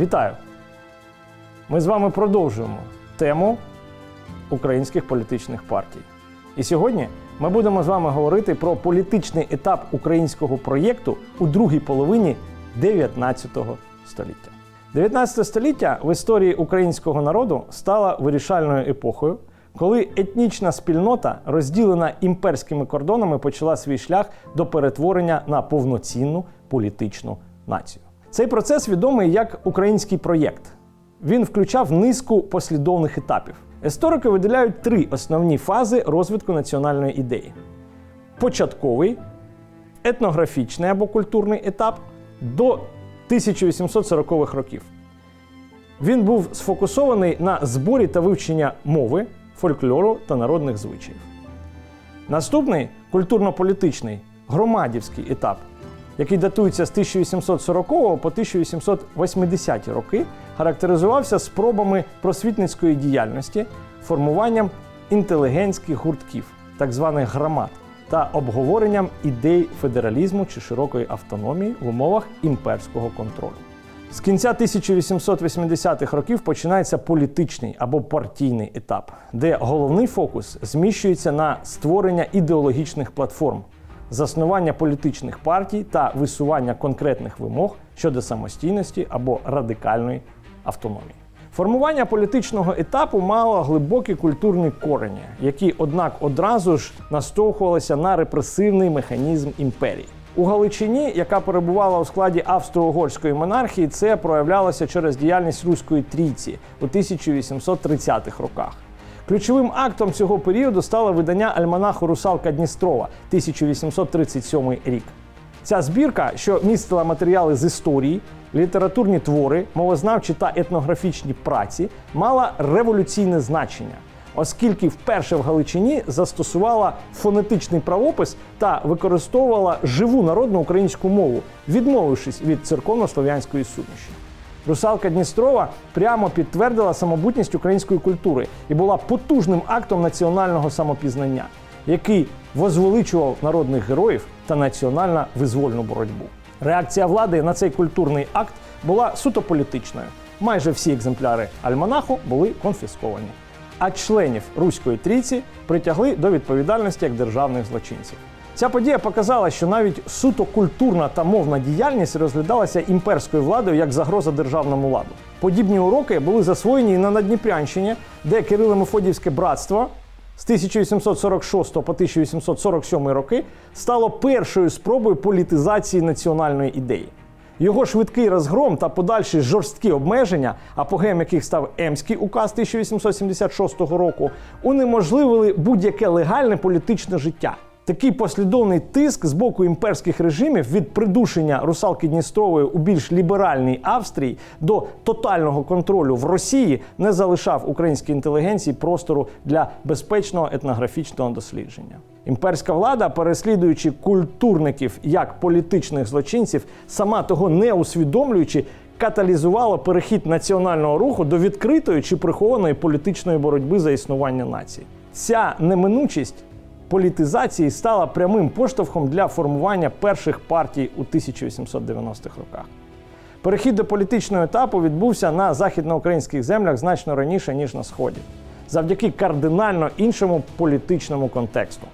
Вітаю! Ми з вами продовжуємо тему українських політичних партій. І сьогодні ми будемо з вами говорити про політичний етап українського проєкту у другій половині 19 століття. 19 століття в історії українського народу стала вирішальною епохою, коли етнічна спільнота, розділена імперськими кордонами, почала свій шлях до перетворення на повноцінну політичну націю. Цей процес відомий як український проєкт. Він включав низку послідовних етапів. Історики виділяють три основні фази розвитку національної ідеї: початковий, етнографічний або культурний етап до 1840-х років. Він був сфокусований на зборі та вивченні мови, фольклору та народних звичаїв. Наступний культурно-політичний громадівський етап, який датується з 1840 по 1880 роки, характеризувався спробами просвітницької діяльності, формуванням інтелігентських гуртків, так званих громад, та обговоренням ідей федералізму чи широкої автономії в умовах імперського контролю. З кінця 1880-х років починається політичний або партійний етап, де головний фокус зміщується на створення ідеологічних платформ, заснування політичних партій та висування конкретних вимог щодо самостійності або радикальної автономії. Формування політичного етапу мало глибокі культурні корені, які, однак, одразу ж наштовхувалися на репресивний механізм імперії. У Галичині, яка перебувала у складі австро-угорської монархії, це проявлялося через діяльність Руської трійці у 1830-х роках. Ключовим актом цього періоду стало видання альманаху Русалка Дністрова 1837 рік. Ця збірка, що містила матеріали з історії, літературні твори, мовознавчі та етнографічні праці, мала революційне значення, оскільки вперше в Галичині застосувала фонетичний правопис та використовувала живу народну українську мову, відмовившись від церковно-слов'янської суміші. Русалка Дністрова прямо підтвердила самобутність української культури і була потужним актом національного самопізнання, який возвеличував народних героїв та національно-визвольну боротьбу. Реакція влади на цей культурний акт була суто політичною. Майже всі екземпляри альманаху були конфісковані. А членів Руської трійці притягли до відповідальності як державних злочинців. Ця подія показала, що навіть суто культурна та мовна діяльність розглядалася імперською владою як загроза державному ладу. Подібні уроки були засвоєні і на Надніпрянщині, де Кирило-Мефодіївське братство з 1846 по 1847 роки стало першою спробою політизації національної ідеї. Його швидкий розгром та подальші жорсткі обмеження, апогеєм яких став Емський указ 1876 року, унеможливили будь-яке легальне політичне життя. Такий послідовний тиск з боку імперських режимів від придушення русалки Дністрової у більш ліберальній Австрії до тотального контролю в Росії не залишав українській інтелігенції простору для безпечного етнографічного дослідження. Імперська влада, переслідуючи культурників як політичних злочинців, сама того не усвідомлюючи, каталізувала перехід національного руху до відкритої чи прихованої політичної боротьби за існування нації. Ця неминучість політизації стала прямим поштовхом для формування перших партій у 1890-х роках. Перехід до політичного етапу відбувся на західноукраїнських землях значно раніше, ніж на Сході, завдяки кардинально іншому політичному контексту.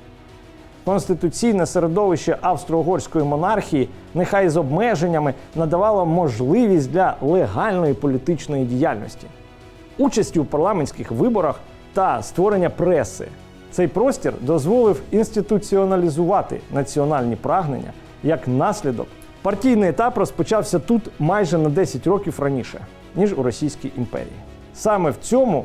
Конституційне середовище австро-угорської монархії, нехай з обмеженнями, надавало можливість для легальної політичної діяльності, участі у парламентських виборах та створення преси. Цей простір дозволив інституціоналізувати національні прагнення як наслідок. Партійний етап розпочався тут майже на 10 років раніше, ніж у Російській імперії. Саме в цьому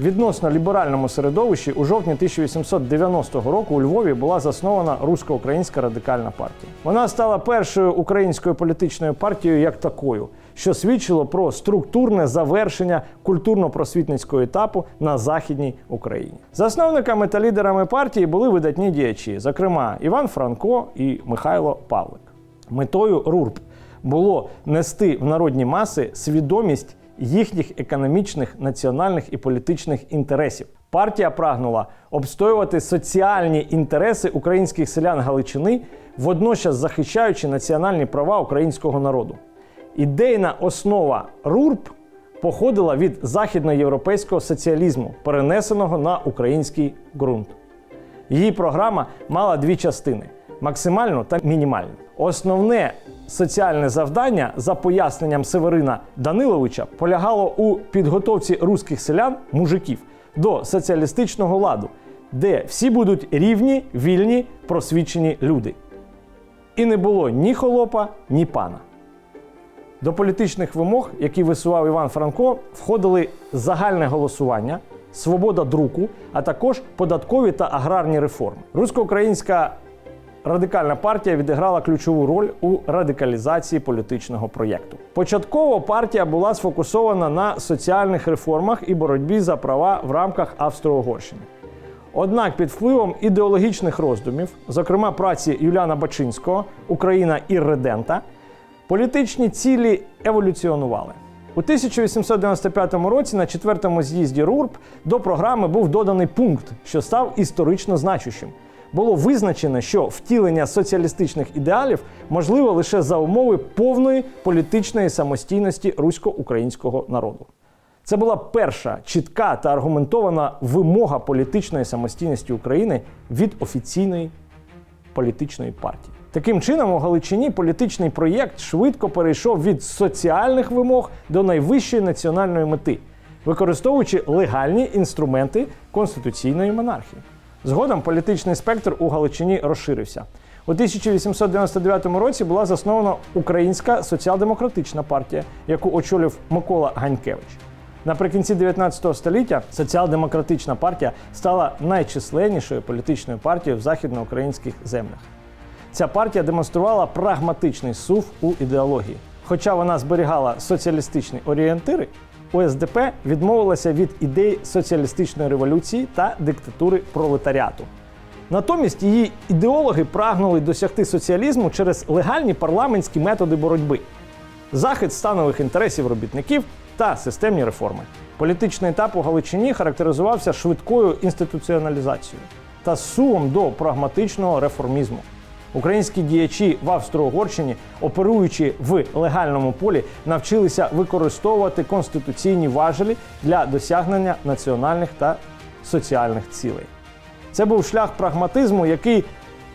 відносно ліберальному середовищі у жовтні 1890 року у Львові була заснована русько-українська радикальна партія. Вона стала першою українською політичною партією як такою, що свідчило про структурне завершення культурно-просвітницького етапу на західній Україні. Засновниками та лідерами партії були видатні діячі, зокрема Іван Франко і Михайло Павлик. Метою РУРП було нести в народні маси свідомість їхніх економічних, національних і політичних інтересів. Партія прагнула обстоювати соціальні інтереси українських селян Галичини, водночас захищаючи національні права українського народу. Ідейна основа РУРП походила від західноєвропейського соціалізму, перенесеного на український ґрунт. Її програма мала дві частини: максимальну та мінімальну. Основне соціальне завдання, за поясненням Северина Даниловича, полягало у підготовці руських селян, мужиків, до соціалістичного ладу, де всі будуть рівні, вільні, просвічені люди. І не було ні холопа, ні пана. До політичних вимог, які висував Іван Франко, входили загальне голосування, свобода друку, а також податкові та аграрні реформи. Русько-українська радикальна партія відіграла ключову роль у радикалізації політичного проєкту. Початково партія була сфокусована на соціальних реформах і боротьбі за права в рамках Австро-Угорщини. Однак під впливом ідеологічних роздумів, зокрема праці Юліана Бачинського, Україна ірредента, політичні цілі еволюціонували. У 1895 році на четвертому з'їзді РУРП до програми був доданий пункт, що став історично значущим. Було визначено, що втілення соціалістичних ідеалів можливо лише за умови повної політичної самостійності русько-українського народу. Це була перша чітка та аргументована вимога політичної самостійності України від офіційної політичної партії. Таким чином, у Галичині політичний проєкт швидко перейшов від соціальних вимог до найвищої національної мети, використовуючи легальні інструменти конституційної монархії. Згодом політичний спектр у Галичині розширився. У 1899 році була заснована Українська соціал-демократична партія, яку очолив Микола Ганькевич. Наприкінці 19 століття соціал-демократична партія стала найчисленнішою політичною партією в західноукраїнських землях. Ця партія демонструвала прагматичний сув у ідеології. Хоча вона зберігала соціалістичні орієнтири, УСДП відмовилася від ідей соціалістичної революції та диктатури пролетаріату. Натомість її ідеологи прагнули досягти соціалізму через легальні парламентські методи боротьби, захист станових інтересів робітників та системні реформи. Політичний етап у Галичині характеризувався швидкою інституціоналізацією та сувом до прагматичного реформізму. Українські діячі в Австро-Угорщині, оперуючи в легальному полі, навчилися використовувати конституційні важелі для досягнення національних та соціальних цілей. Це був шлях прагматизму, який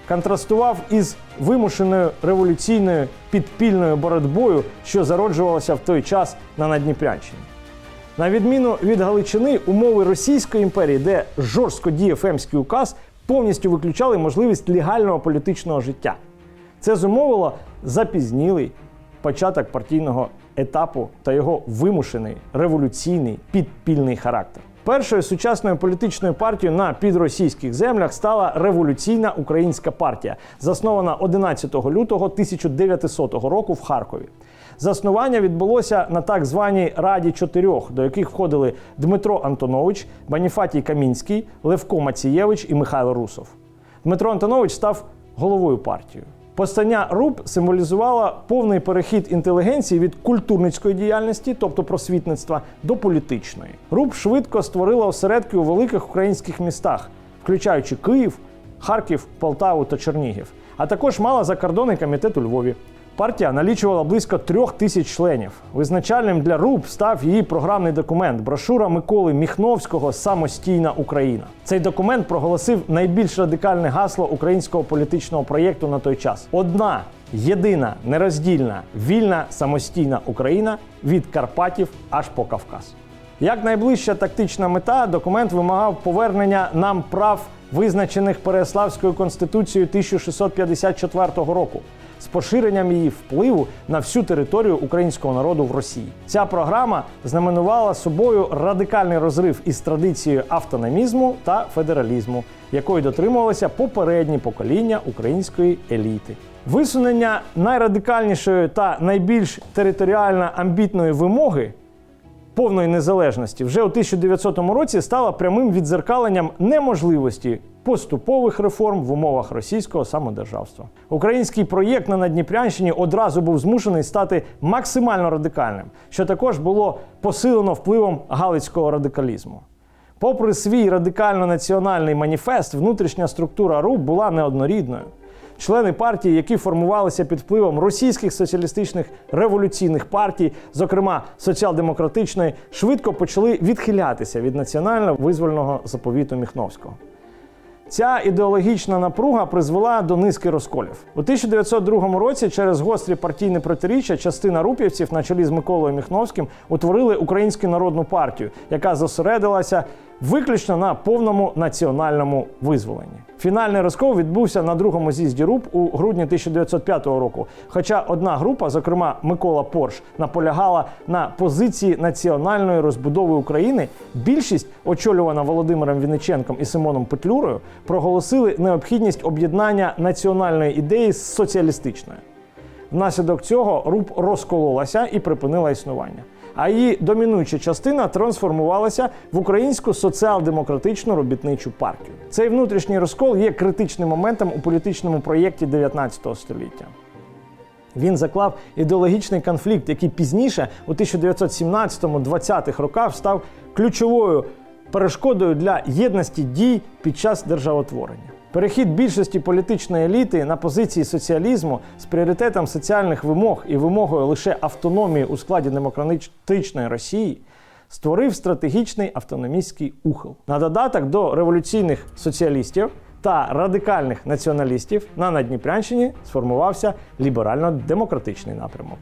контрастував із вимушеною революційною підпільною боротьбою, що зароджувалася в той час на Надніпрянщині. На відміну від Галичини, умови Російської імперії, де жорстко діє Фемський указ, повністю виключали можливість легального політичного життя. Це зумовило запізнілий початок партійного етапу та його вимушений революційний підпільний характер. Першою сучасною політичною партією на підросійських землях стала революційна українська партія, заснована 11 лютого 1900 року в Харкові. Заснування відбулося на так званій Раді чотирьох, до яких входили Дмитро Антонович, Баніфатій Камінський, Левко Мацієвич і Михайло Русов. Дмитро Антонович став головою партії. Постання РУП символізувало повний перехід інтелігенції від культурницької діяльності, тобто просвітництва, до політичної. РУП швидко створила осередки у великих українських містах, включаючи Київ, Харків, Полтаву та Чернігів, а також мала закордонний комітет у Львові. Партія налічувала близько трьох тисяч членів. Визначальним для РУП став її програмний документ брошура Миколи Міхновського Самостійна Україна. Цей документ проголосив найбільш радикальне гасло українського політичного проєкту на той час: одна єдина, нероздільна, вільна самостійна Україна від Карпатів аж по Кавказ. Як найближча тактична мета, документ вимагав повернення нам прав, визначених Переяславською конституцією 1654 року, з поширенням її впливу на всю територію українського народу в Росії. Ця програма знаменувала собою радикальний розрив із традицією автономізму та федералізму, якої дотримувалися попередні покоління української еліти. Висунення найрадикальнішої та найбільш територіально амбітної вимоги повної незалежності вже у 1900 році стала прямим відзеркаленням неможливості поступових реформ в умовах російського самодержавства. Український проєкт на Надніпрянщині одразу був змушений стати максимально радикальним, що також було посилено впливом галицького радикалізму. Попри свій радикально-національний маніфест, внутрішня структура РУП була неоднорідною. члени партії, які формувалися під впливом російських соціалістичних революційних партій, зокрема соціал-демократичної, швидко почали відхилятися від національно-визвольного заповіту Міхновського. Ця ідеологічна напруга призвела до низки розколів. У 1902 році через гострі партійні протиріччя частина рупівців на чолі з Миколою Міхновським утворили Українську народну партію, яка зосередилася виключно на повному національному визволенні. Фінальний розкол відбувся на другому з'їзді РУП у грудні 1905 року. Хоча одна група, зокрема Микола Порш, наполягала на позиції національної розбудови України, більшість, очолювана Володимиром Вінниченком і Симоном Петлюрою, проголосили необхідність об'єднання національної ідеї з соціалістичною. Внаслідок цього РУП розкололася і припинила існування. А її домінуюча частина трансформувалася в українську соціал-демократичну робітничу партію. Цей внутрішній розкол є критичним моментом у політичному проєкті 19 століття. Він заклав ідеологічний конфлікт, який пізніше, у 1917-20-х роках, став ключовою перешкодою для єдності дій під час державотворення. Перехід більшості політичної еліти на позиції соціалізму з пріоритетом соціальних вимог і вимогою лише автономії у складі демократичної Росії створив стратегічний автономістський ухил. На додаток до революційних соціалістів та радикальних націоналістів на Надніпрянщині сформувався ліберально-демократичний напрямок.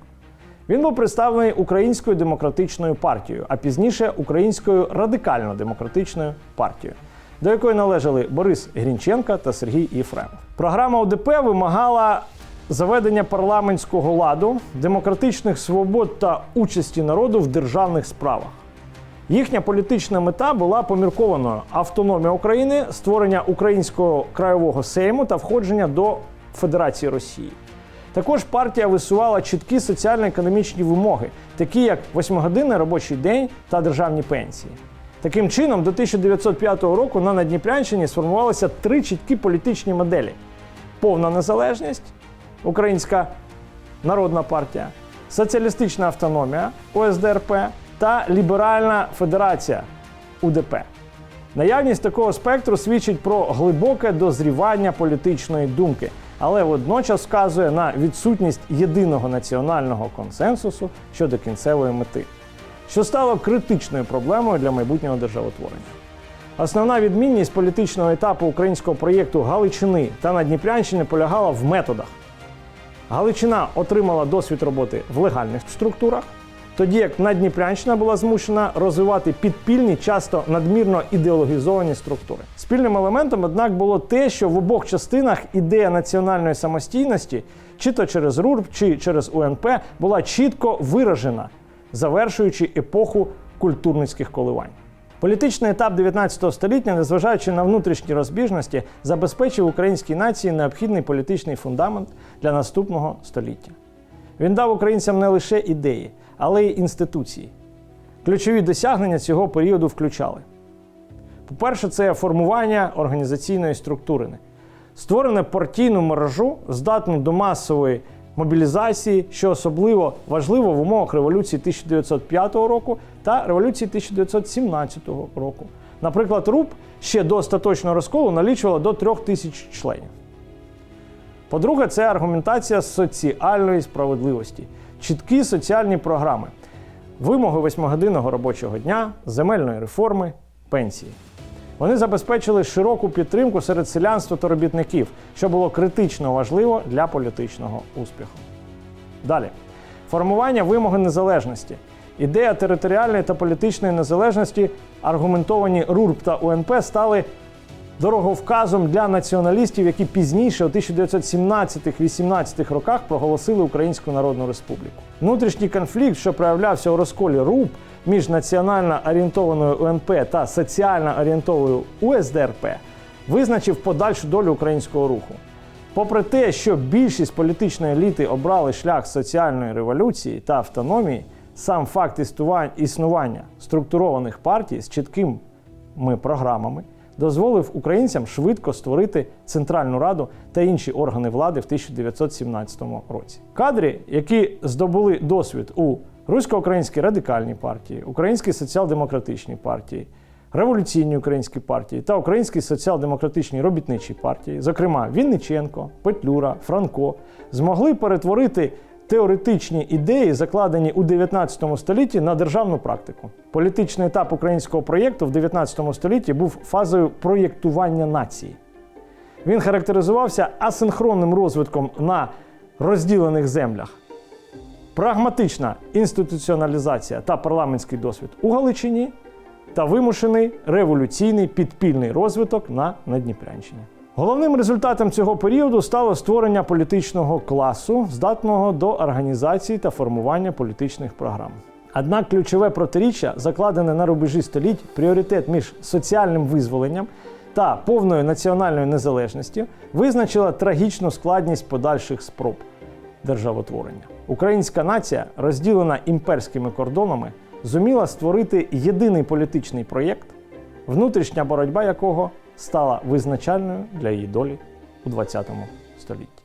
Він був представлений Українською демократичною партією, а пізніше Українською радикально-демократичною партією, до якої належали Борис Грінченка та Сергій Єфремов. Програма ОДП вимагала заведення парламентського ладу, демократичних свобод та участі народу в державних справах. Їхня політична мета була поміркованою: автономія України, створення українського краєвого сейму та входження до Федерації Росії. Також партія висувала чіткі соціально-економічні вимоги, такі як восьмигодинний робочий день та державні пенсії. Таким чином, до 1905 року на Надніпрянщині сформувалися три чіткі політичні моделі: повна незалежність, Українська Народна партія, соціалістична автономія УСДРП та Ліберальна Федерація УДП. Наявність такого спектру свідчить про глибоке дозрівання політичної думки, але водночас вказує на відсутність єдиного національного консенсусу щодо кінцевої мети, що стало критичною проблемою для майбутнього державотворення. Основна відмінність політичного етапу українського проєкту Галичини та Надніпрянщини полягала в методах. Галичина отримала досвід роботи в легальних структурах, тоді як Надніпрянщина була змушена розвивати підпільні, часто надмірно ідеологізовані структури. Спільним елементом, однак, було те, що в обох частинах ідея національної самостійності, чи то через РУРП, чи через УНП, була чітко виражена, завершуючи епоху культурницьких коливань. Політичний етап 19 століття, незважаючи на внутрішні розбіжності, забезпечив українській нації необхідний політичний фундамент для наступного століття. Він дав українцям не лише ідеї, але й інституції. Ключові досягнення цього періоду включали: по-перше, це формування організаційної структури, створене партійну мережу, здатну до масової мобілізації, що особливо важливо в умовах революції 1905 року та революції 1917 року. Наприклад, РУП ще до остаточного розколу налічувала до трьох тисяч членів. По-друге, це аргументація соціальної справедливості, чіткі соціальні програми, вимоги восьмигодинного робочого дня, земельної реформи, пенсії. Вони забезпечили широку підтримку серед селянства та робітників, що було критично важливо для політичного успіху. Далі формування вимоги незалежності. Ідея територіальної та політичної незалежності, аргументовані РУРП та УНП, стали дороговказом для націоналістів, які пізніше, у 1917-18 роках, проголосили Українську Народну Республіку. Внутрішній конфлікт, що проявлявся у розколі РУП між національно орієнтованою УНП та соціально орієнтованою УСДРП, визначив подальшу долю українського руху. Попри те, що більшість політичної еліти обрали шлях соціальної революції та автономії, сам факт існування структурованих партій з чіткими програмами дозволив українцям швидко створити Центральну Раду та інші органи влади в 1917 році. Кадри, які здобули досвід у Русько-українській радикальній партії, Українській соціал-демократичній партії, революційній українській партії та Українській соціал-демократичній робітничій партії, зокрема Вінниченко, Петлюра, Франко, змогли перетворити теоретичні ідеї, закладені у 19 столітті, на державну практику. Політичний етап українського проєкту в 19 столітті був фазою проєктування нації. Він характеризувався асинхронним розвитком на розділених землях. Прагматична інституціоналізація та парламентський досвід у Галичині та вимушений революційний підпільний розвиток на Надніпрянщині. Головним результатом цього періоду стало створення політичного класу, здатного до організації та формування політичних програм. Однак ключове протиріччя, закладене на рубежі століть, пріоритет між соціальним визволенням та повною національною незалежністю, визначила трагічну складність подальших спроб державотворення. Українська нація, розділена імперськими кордонами, зуміла створити єдиний політичний проєкт, внутрішня боротьба якого стала визначальною для її долі у ХХ столітті.